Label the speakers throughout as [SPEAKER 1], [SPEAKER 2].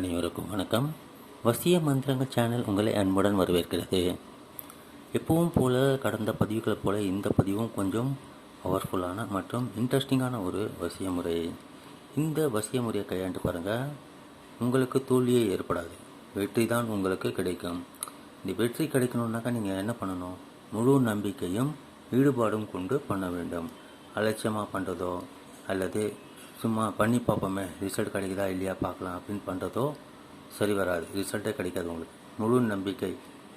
[SPEAKER 1] அனைவருக்கும் வணக்கம். வசிய மந்திரங்கள் சேனல் உங்களை அன்புடன் வரவேற்கிறது. எப்பவும் போல கடந்த பதிவுகளை போல இந்த பதிவும் கொஞ்சம் பவர்ஃபுல்லான மற்றும் இன்ட்ரெஸ்டிங்கான ஒரு வசிய முறை. இந்த வசிய முறையை கையாண்டு பாருங்கள் உங்களுக்கு தோல்வியே ஏற்படாது. வெற்றி தான் உங்களுக்கு கிடைக்கும். இந்த வெற்றி கிடைக்கணுன்னாக்கா நீங்கள் என்ன பண்ணணும்? முழு நம்பிக்கையும் ஈடுபாடும் கொண்டு பண்ண வேண்டும். அலட்சியமாக பண்ணுறதோ அல்லது சும்மா பண்ணி பார்ப்போமே. ரிசல்ட் கிடைக்குதா இல்லையா பார்க்கலாம் அப்படின்னு பண்ணுறதோ சரி வராது. ரிசல்ட்டே கிடைக்காது உங்களுக்கு. முழு நம்பிக்கை.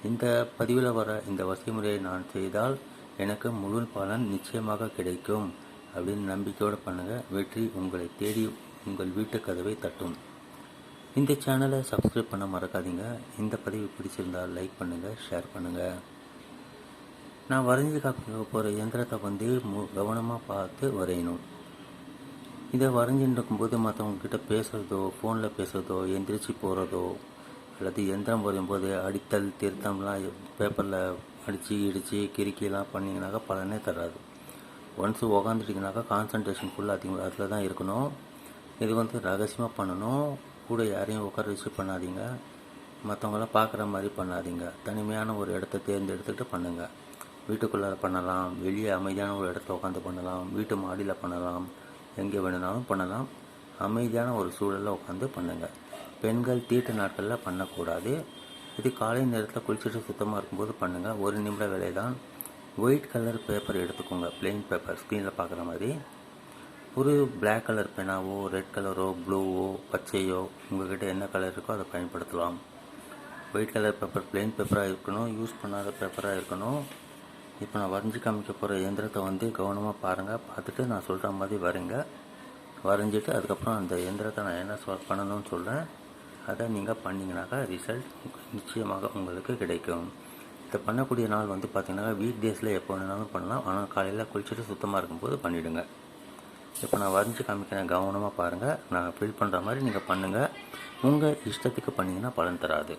[SPEAKER 1] இந்த பதிவில் வர இந்த வசதிமுறையை நான் செய்தால் எனக்கு முழு பலன் நிச்சயமாக கிடைக்கும் அப்படின்னு நம்பிக்கையோடு பண்ணுங்கள் வெற்றி உங்களை தேடி உங்கள் வீட்டு கதவை தட்டும். இந்த சேனலை சப்ஸ்கிரைப் பண்ண மறக்காதீங்க. இந்த பதிவு பிடிச்சிருந்தால் லைக் பண்ணுங்கள் ஷேர் பண்ணுங்கள் நான் வரைஞ்சி காப்பி போகிற இயந்திரத்தை வந்து மு கவனமாக பார்த்து வரையணும். இதை வரைஞ்சின்னு இருக்கும்போது மற்றவங்கக்கிட்ட பேசுகிறதோ ஃபோனில் பேசுகிறதோ எந்திரிச்சு போகிறதோ அல்லது எந்திரம் வரையும்போது அடித்தல் திருத்தம்லாம் பேப்பரில் அடித்து இடித்து கிறுக்கிலாம் பண்ணிங்கனாக்கா பலனே தராது. ஒன்ஸ் உக்காந்துட்டிங்கனாக்கா கான்சன்ட்ரேஷன் ஃபுல்லாக அதிகமாக அதில் தான் இருக்கணும். இது வந்து ரகசியமாக பண்ணணும். கூட யாரையும் உட்கார வச்சு பண்ணாதீங்க. மற்றவங்களாம் பார்க்குற மாதிரி பண்ணாதீங்க. தனிமையான ஒரு இடத்த தேர்ந்தெடுத்துக்கிட்டு பண்ணுங்கள் வீட்டுக்குள்ளே பண்ணலாம். வெளியே அமைதியான ஒரு இடத்துல உட்காந்து பண்ணலாம். வீட்டு மாடியில் பண்ணலாம். எங்கே வேணுனாலும் பண்ணலாம். அமைதியான ஒரு சூழலில் உட்காந்து பண்ணுங்கள் பெண்கள் தீட்டு நாட்களில் பண்ணக்கூடாது. இது காலை நேரத்தில் குளிச்சுட்டு சுத்தமாக இருக்கும்போது பண்ணுங்கள் ஒரு நிமிட வேலை தான் ஒயிட் கலர் பேப்பர் எடுத்துக்கோங்க. பிளெயின் பேப்பர் ஸ்க்ரீனில் பார்க்குற மாதிரி. ஒரு பிளாக் கலர் பெனாவோ ரெட் கலரோ ப்ளூவோ பச்சையோ உங்கள்கிட்ட என்ன கலர் இருக்கோ அதை பயன்படுத்தலாம். ஒயிட் கலர் பேப்பர் பிளெயின் பேப்பராக இருக்கணும். யூஸ் பண்ணாத பேப்பராக இருக்கணும். இப்போ நான் வரைஞ்சி காமிக்க போகிற இயந்திரத்தை வந்து கவனமாக பாருங்கள். பார்த்துட்டு நான் சொல்கிற மாதிரி வரைங்க. வரைஞ்சிட்டு அதுக்கப்புறம் அந்த இயந்திரத்தை நான் என்ன சொல் பண்ணணும்னு சொல்கிறேன். அதை நீங்கள் பண்ணிங்கனாக்கா ரிசல்ட் நிச்சயமாக உங்களுக்கு கிடைக்கும். இதை பண்ணக்கூடிய நாள் வந்து பார்த்திங்கன்னா வீக் டேஸில் எப்போ வேணாலும் பண்ணலாம். ஆனால் காலையில் குளிச்சுட்டு சுத்தமாக இருக்கும்போது பண்ணிவிடுங்க இப்போ நான் வரைஞ்சி காமிக்கிறேன். கவனமாக பாருங்கள். நான் ஃபில் பண்ணுற மாதிரி நீங்கள் பண்ணுங்கள். உங்கள் இஷ்டத்துக்கு பண்ணிங்கன்னா பலன் தராது.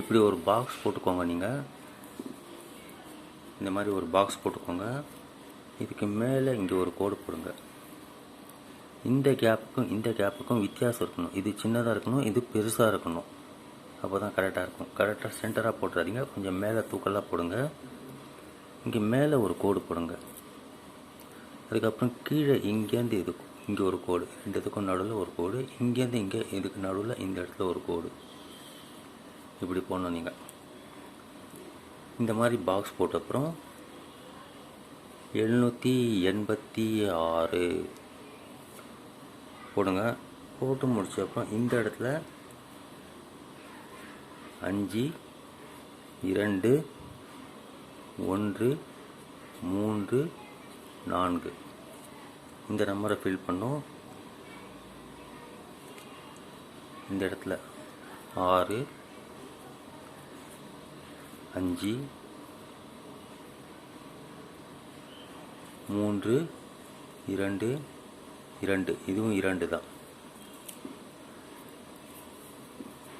[SPEAKER 1] இப்படி ஒரு பாக்ஸ் போட்டுக்கோங்க நீங்கள் இந்த மாதிரி ஒரு பாக்ஸ் போட்டுக்கோங்க. இதுக்கு மேலே இங்கே ஒரு கோடு போடுங்க. இந்த கேப்புக்கும் இந்த கேப்புக்கும் வித்தியாசம் இருக்கணும். இது சின்னதாக இருக்கணும் இது பெருசாக இருக்கணும். அப்போ தான் கரெக்டாக இருக்கும். கரெக்டாக சென்டராக போட்டுறாதீங்க. கொஞ்சம் மேலே தூக்கலாக போடுங்க. இங்கே மேலே ஒரு கோடு போடுங்க. அதுக்கப்புறம் கீழே இங்கேருந்து இதுக்கும் இங்கே ஒரு கோடு ரெண்டுத்துக்கும் நடுவில் ஒரு கோடு இங்கேருந்து இங்கே இதுக்கு நடுவில் இந்த இடத்துல ஒரு கோடு இப்படி போடணும் நீங்கள் இந்த மாதிரி பாக்ஸ் போட்ட அப்புறம் எழுநூற்றி எண்பத்தி ஆறு போடுங்க. போட்டு முடிச்ச அப்புறம் இந்த இடத்துல அஞ்சு இரண்டு ஒன்று மூன்று நான்கு. இந்த நம்பரை ஃபில் பண்ணோம். இந்த இடத்துல ஆறு அஞ்சு. மூன்று இரண்டு இரண்டு. இதுவும் இரண்டு தான்.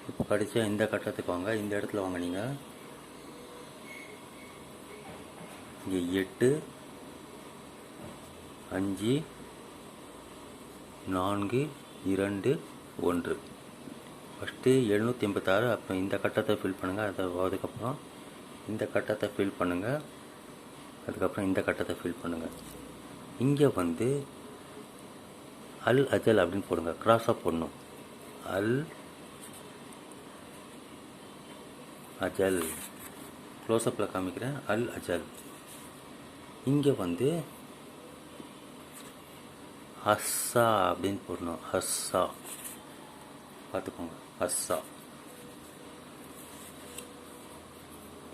[SPEAKER 1] இப்போ கடிச்சா இந்த கட்டத்துக்கு வாங்க இந்த இடத்துல வாங்க நீங்கள் இங்கே எட்டு அஞ்சு நான்கு இரண்டு ஒன்று. ஃபஸ்ட்டு எழுநூற்றி எண்பத்தாறு அப்புறம் இந்த கட்டத்தை ஃபில் பண்ணுங்கள் அதை அதுக்கப்புறம் இந்த கட்டத்தை ஃபில் பண்ணுங்கள் அதுக்கப்புறம் இந்த கட்டத்தை ஃபில் பண்ணுங்கள் இங்கே வந்து அல் அஜல் அப்படின்னு போடுங்க. க்ராஸாக போடணும். அல் அஜல். க்ளோஸ்அப்பில் காமிக்கிறேன். அல் அஜல். இங்கே வந்து ஹஸ்ஸா அப்படின்னு போடணும். ஹஸ்ஸா. பார்த்துக்கோங்க. ஹஸ்ஸா.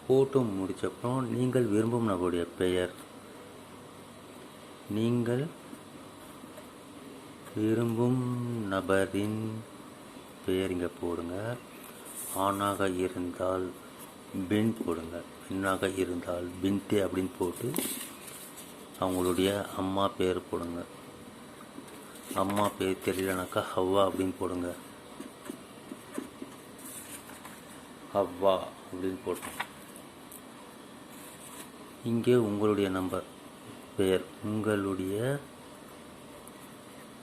[SPEAKER 1] ஃபோட்டோ முடித்தப்புறம் நீங்கள் விரும்பும் நபருடைய பெயர். நீங்கள் விரும்பும் நபரின் பெயர் இங்கே போடுங்க. ஆணாக இருந்தால் பின் போடுங்க. பெண்ணாக இருந்தால் பின்தே அப்படின்னு போட்டு அவங்களுடைய அம்மா பேர் போடுங்க. அம்மா பேர் தெரியலனாக்கா ஹவ்வா அப்படின்னு போடுங்க. ஹவ்வா அப்படின்னு போட்டோம் இங்கே உங்களுடைய நம்பர் பெயர். உங்களுடைய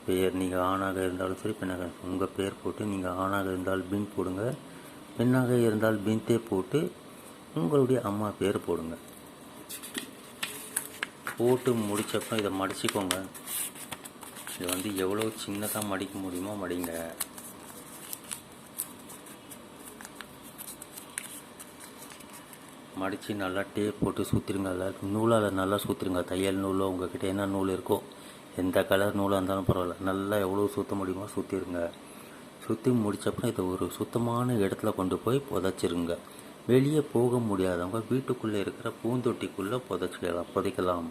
[SPEAKER 1] பெயர். நீங்கள் ஆணாக இருந்தாலும் சரி பெண்ணாக உங்கள் பெயர் போட்டு நீங்கள் ஆணாக இருந்தால் பின் போடுங்க. பெண்ணாக இருந்தால் பின்தே போட்டு உங்களுடைய அம்மா பேர் போடுங்க. போட்டு முடித்தப்போ இதை மடிச்சுக்கோங்க. இது வந்து எவ்வளோ சின்னதாக மடிக்க முடியுமோ மடிங்க. மடித்து நல்லா டேப் போட்டு சுற்றிருங்க அதில் நூலால் நல்லா சுற்றிருங்க தையல் நூலோ உங்கள்கிட்ட என்ன நூல் இருக்கோ எந்த கலர் நூலாக இருந்தாலும் பரவாயில்ல. நல்லா எவ்வளோ சுற்ற முடியுமோ சுற்றிருங்க சுற்றி முடிச்சப்பறம் இதை ஒரு சுத்தமான இடத்துல கொண்டு போய் புதைச்சிருங்க. வெளியே போக முடியாதவங்க வீட்டுக்குள்ளே இருக்கிற பூந்தொட்டிக்குள்ளே புதைச்சிக்கலாம் புதைக்கலாம்.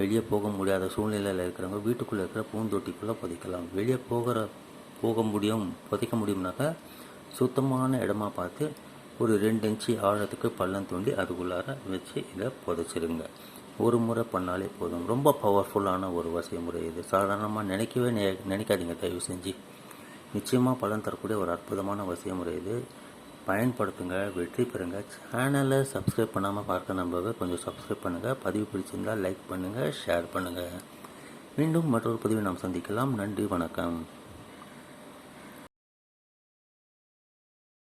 [SPEAKER 1] வெளியே போக முடியாத சூழ்நிலையில் இருக்கிறவங்க வீட்டுக்குள்ளே இருக்கிற பூந்தொட்டிக்குள்ளே புதைக்கலாம். வெளியே போகிற போக முடியும் புதைக்க முடியும்னாக்கா சுத்தமான இடமா பார்த்து ஒரு ரெண்டு இன்ச்சு ஆழத்துக்கு பள்ளம் தோண்டி அதுக்குள்ளார வச்சு இதை புதைச்சிருங்க. ஒரு முறை பண்ணாலே போதும். ரொம்ப பவர்ஃபுல்லான ஒரு வசதி முறை இது. சாதாரணமாக நினைக்கவே நெ நினைக்காதீங்க. தயவு செஞ்சு. நிச்சயமாக பலன் தரக்கூடிய ஒரு அற்புதமான வசதி முறை இது. பயன்படுத்துங்க வெற்றி பெறுங்க. சேனலை சப்ஸ்கிரைப் பண்ணாமல் பார்க்க நம்பவே கொஞ்சம் சப்ஸ்கிரைப் பண்ணுங்கள் பதிவு பிடிச்சிருந்தால் லைக் பண்ணுங்கள் ஷேர் பண்ணுங்கள் மீண்டும் மற்றொரு பதிவை நாம் சந்திக்கலாம். நன்றி வணக்கம்.